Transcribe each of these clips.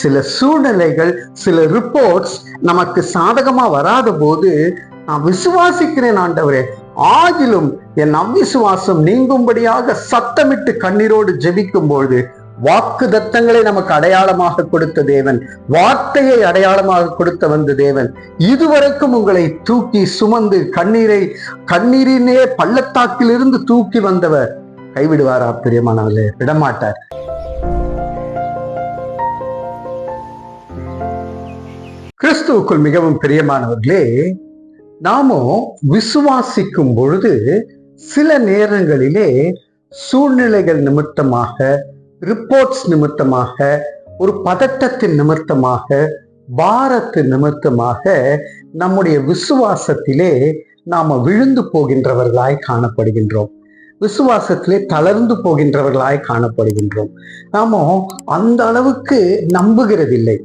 சில சூழ்நிலைகள் சில ரிப்போர்ட்ஸ் நமக்கு சாதகமா வராத போது நான் விசுவாசிக்கிறேன் ஆண்டவரே. ஆகிலும் என் அவ்விசுவாசம் நீங்கும்படியாக சத்தமிட்டு கண்ணீரோடு ஜெபிக்கும் பொழுது வாக்கு தத்தங்களை நமக்கு அடையாளமாக கொடுத்த தேவன் வார்த்தையை அடையாளமாக கொடுத்த வந்த தேவன் இதுவரைக்கும் உங்களை தூக்கி சுமந்து கண்ணீரை கண்ணீரினே பள்ளத்தாக்கிலிருந்து தூக்கி வந்தவர். கைவிடுவாரா பிரியமானவர்களே? விடமாட்டார். கிறிஸ்துவுக்குள் மிகவும் பிரியமானவர்களே நாமும் விசுவாசிக்கும் பொழுது சில நேரங்களிலே சூழ்நிலைகள் நிமித்தமாக ரிப்போர்ட்ஸ் நிமித்தமாக ஒரு பதட்டத்தின் நிமித்தமாக பாரத்து நிமித்தமாக நம்முடைய விசுவாசத்திலே நாம் விழுந்து போகின்றவர்களாய் காணப்படுகின்றோம். விசுவாசத்திலே தளர்ந்து போகின்றவர்களாய் காணப்படுகின்றோம். நாம அந்த அளவுக்கு நம்புகிறதில்லை.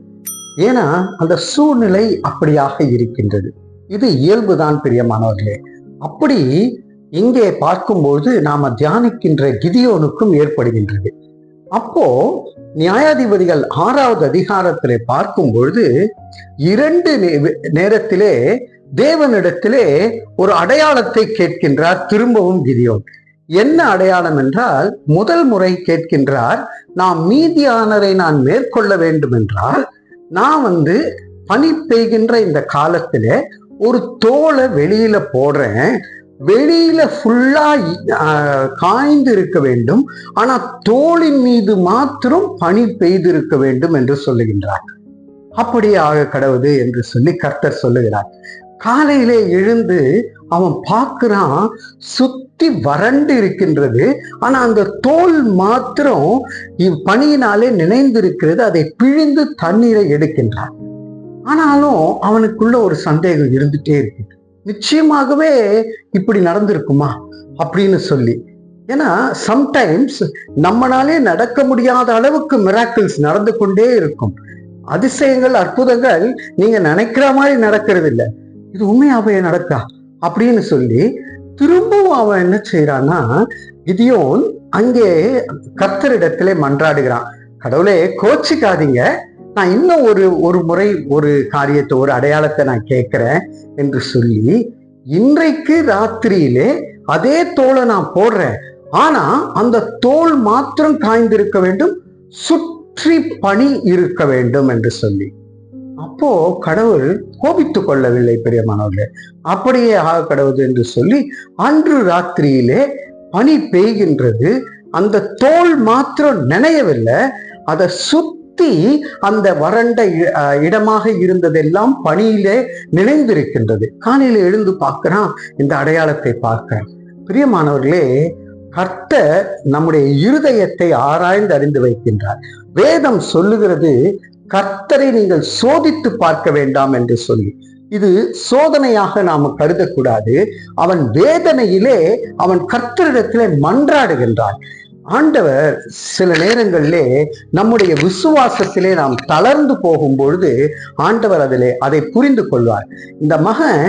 ஏன்னா அந்த சூழ்நிலை அப்படியாக இருக்கின்றது. இது இயல்புதான் பிரியமானவர்களே. அப்படி இங்கே பார்க்கும்போது நாம தியானிக்கின்ற கிதியோனுக்கும் ஏற்படுகின்றது. அப்போ நியாயாதிபதிகள் ஆறாவது அதிகாரத்திலே பார்க்கும் பொழுது இரண்டு நே- நேரத்திலே தேவனிடத்திலே ஒரு அடையாளத்தை கேட்கின்றார் திரும்பவும் கிதியோன். என்ன அடையாளம் என்றால் முதல் முறை கேட்கின்றார் நாம் மீதியானரை நான் மேற்கொள்ள வேண்டும் என்றால் நான் வந்து பனி பெய்கின்ற இந்த காலத்துல ஒரு தோலை வெளியில போடுறேன். வெளியில ஃபுல்லா காய்ந்து இருக்க வேண்டும். ஆனா தோளின் மீது மாத்திரம் பனி பெய்திருக்க வேண்டும் என்று சொல்லுகின்றார். அப்படியே ஆக கடவுது என்று சொல்லி கர்த்தர் சொல்லுகிறார். காலையிலே எழுந்து அவன் பார்க்கிறான் சுத்தி வறண்டு இருக்கின்றது. ஆனா அந்த தோல் மாத்திரம் இவ் பனியினாலே நினைந்திருக்கிறது அதை பிழிந்து தண்ணீரை எடுக்கின்றான். ஆனாலும் அவனுக்குள்ள ஒரு சந்தேகம் இருந்துட்டே இருக்கு. நிச்சயமாகவே இப்படி நடந்திருக்குமா? அப்படின்னு சொல்லி. ஏன்னா சம்டைம்ஸ் நம்மளாலே நடக்க முடியாத அளவுக்கு மிராக்கிள்ஸ் நடந்து கொண்டே இருக்கும். அதிசயங்கள் அற்புதங்கள் நீங்க நினைக்கிற மாதிரி நடக்கிறது இல்லை. இது உண்மையாவே நடக்கா? அப்படின்னு சொல்லி திரும்பவும் அவன் என்ன செய்யறான்னா கிதியோன் அங்கே கர்த்தரிடத்திலே மன்றாடுகிறான். கடவுளே கோச்சிக்காதீங்க. நான் இன்னும் ஒரு ஒரு முறை ஒரு காரியத்தை ஒரு அடையாளத்தை நான் கேட்கிறேன் என்று சொல்லி இன்றைக்கு ராத்திரியிலே அதே தோலை நான் போடுறேன். ஆனா அந்த தோல் மாத்திரம் காய்ந்திருக்க வேண்டும் சுற்றி பணி இருக்க வேண்டும் என்று சொல்லி. அப்போ கடவுள் கோபித்துக் கொள்ளவில்லை பெரியமானவர்களே அப்படியே ஆக கடவுள் என்று சொல்லி அன்று ராத்திரியிலே பனி பெய்கின்றது. அந்த தோல் மாத்திரம் நினையவில்லை. அதை சுத்தி அந்த வறண்ட இ- அஹ் இடமாக இருந்ததெல்லாம் பனியிலே நினைந்திருக்கின்றது. காலையில எழுந்து பார்க்கிறான் இந்த அடையாளத்தை பார்க்கிறான். பிரியமானவர்களே கர்த்தர் நம்முடைய இருதயத்தை ஆராய்ந்து அறிந்து வைக்கின்றார். வேதம் சொல்லுகிறது கர்த்தரை நீங்கள் சோதித்து பார்க்க வேண்டாம் என்று சொல்லி. இது சோதனையாக நாம கருதக்கூடாது. அவன் வேதனையிலே அவன் கர்த்தரிடத்திலே மன்றாடுகின்றான். ஆண்டவர் சில நேரங்களிலே நம்முடைய விசுவாசத்திலே நாம் தளர்ந்து போகும் பொழுது ஆண்டவர் அதிலே அதை புரிந்து கொள்வார். இந்த மகன்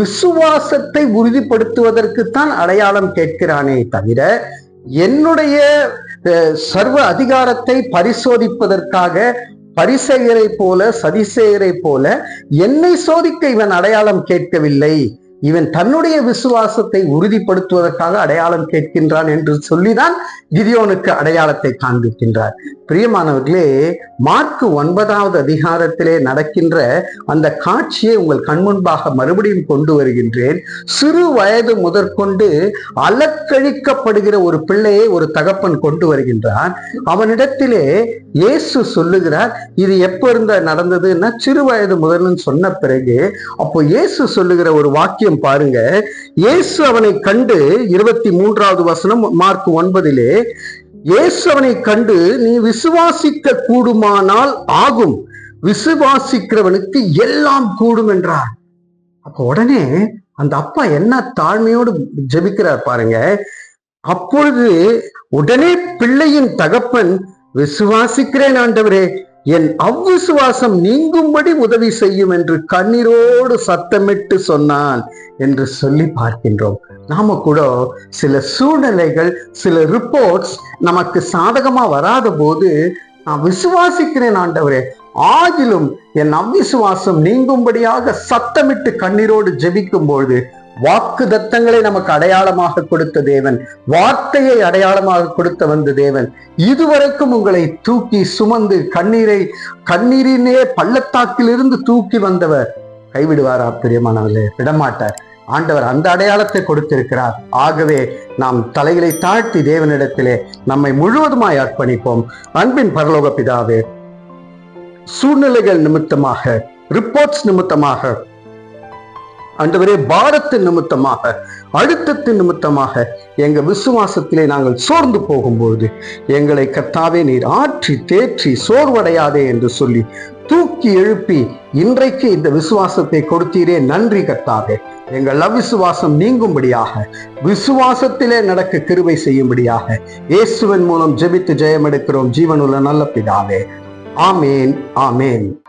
விசுவாசத்தை உறுதிப்படுத்துவதற்குத்தான் அடையாளம் கேட்கிறானே தவிர என்னுடைய சர்வ அதிகாரத்தை பரிசோதிப்பதற்காக பரிசெயரை போல சதிசெயரை போல என்னை சோதிக்க இவன் அடையாளம் கேட்கவில்லை. இவன் தன்னுடைய விசுவாசத்தை உறுதிப்படுத்துவதற்காக அடையாளம் கேட்கின்றான் என்று சொல்லிதான் கிதியோனுக்கு அடையாளத்தை காண்பிக்கின்றார். பிரியமானவர்களே மார்க்கு ஒன்பதாவது அதிகாரத்திலே நடக்கின்ற அந்த காட்சியை உங்கள் கண்முன்பாக மறுபடியும் கொண்டு வருகின்றேன். சிறு வயது முதற்கொண்டு அலக்கழிக்கப்படுகிற ஒரு பிள்ளையை ஒரு தகப்பன் கொண்டு வருகின்றான். அவனிடத்திலே இயேசு சொல்லுகிறார் இது எப்ப இருந்த நடந்ததுன்னா சிறு வயது முதல்னு சொன்ன பிறகு அப்போ இயேசு சொல்லுகிற ஒரு வாக்கியம் பாருங்க. இயேசு அவனை கண்டு இருபத்தி மூன்றாவது வசனம் மார்க் ஒன்பதிலே இயேசு அவனை கண்டு நீ விசுவாசிக்க கூடுமானால் ஆகும். விசுவாசிக்கிறவனுக்கு எல்லாம் கூடும் என்றார். அப்ப உடனே அந்த அப்பா என்ன தாழ்மையோடு ஜெபிக்கிறார் பாருங்க. அப்பொழுது உடனே பிள்ளையின் தகப்பன் விசுவாசிக்கிறேன் ஆண்டவரே என் அவ்விசுவாசம் நீங்கும்படி உதவி செய்யும் என்று கண்ணீரோடு சத்தமிட்டு சொன்னான் என்று சொல்லி பார்க்கின்றோம். நாம கூட சில சூழ்நிலைகள் சில ரிப்போர்ட்ஸ் நமக்கு சாதகமா வராத போது நான் விசுவாசிக்கிறேன் ஆண்டவரே. ஆகிலும் என் அவ்விசுவாசம் நீங்கும்படியாக சத்தமிட்டு கண்ணீரோடு ஜெபிக்கும் பொழுது வாக்கு தத்தங்களை நமக்கு அடையாளமாக கொடுத்த தேவன் வார்த்தையை அடையாளமாக கொடுத்த வந்த தேவன். இதுவரைக்கும் உங்களை தூக்கி சுமந்து கண்ணீரை கண்ணீரினே பள்ளத்தாக்கிலிருந்து தூக்கி வந்தவர். கைவிடுவாரா பிரியமானவர்களே? விடமாட்டார். ஆண்டவர் அந்த அடையாளத்தை கொடுத்திருக்கிறார். ஆகவே நாம் தலைகளை தாழ்த்தி தேவனிடத்திலே நம்மை முழுவதுமாய் அர்ப்பணிப்போம். அன்பின் பரலோக பிதாவே சூழ்நிலைகள் நிமித்தமாக ரிப்போர்ட்ஸ் நிமித்தமாக ஆண்டவரே பாரத்தின் நிமித்தமாக அழுத்தத்தின் நிமித்தமாக எங்க விசுவாசத்திலே நாங்கள் சோர்ந்து போகும்போது எங்களை கத்தாவே நீர் ஆற்றி தேற்றி சோர்வடையாதே என்று சொல்லி தூக்கி எழுப்பி இன்றைக்கு இந்த விசுவாசத்தை கொடுத்தீரே. நன்றி கத்தாவே எங்கள் அவிசுவாசம் நீங்கும்படியாக விசுவாசத்திலே நடக்க கிருவை செய்யும்படியாக இயேசுவின் மூலம் ஜெபித்து ஜெயம் எடுக்கிறோம் ஜீவனுள்ள நல்ல பிதாவே. ஆமேன் ஆமேன்.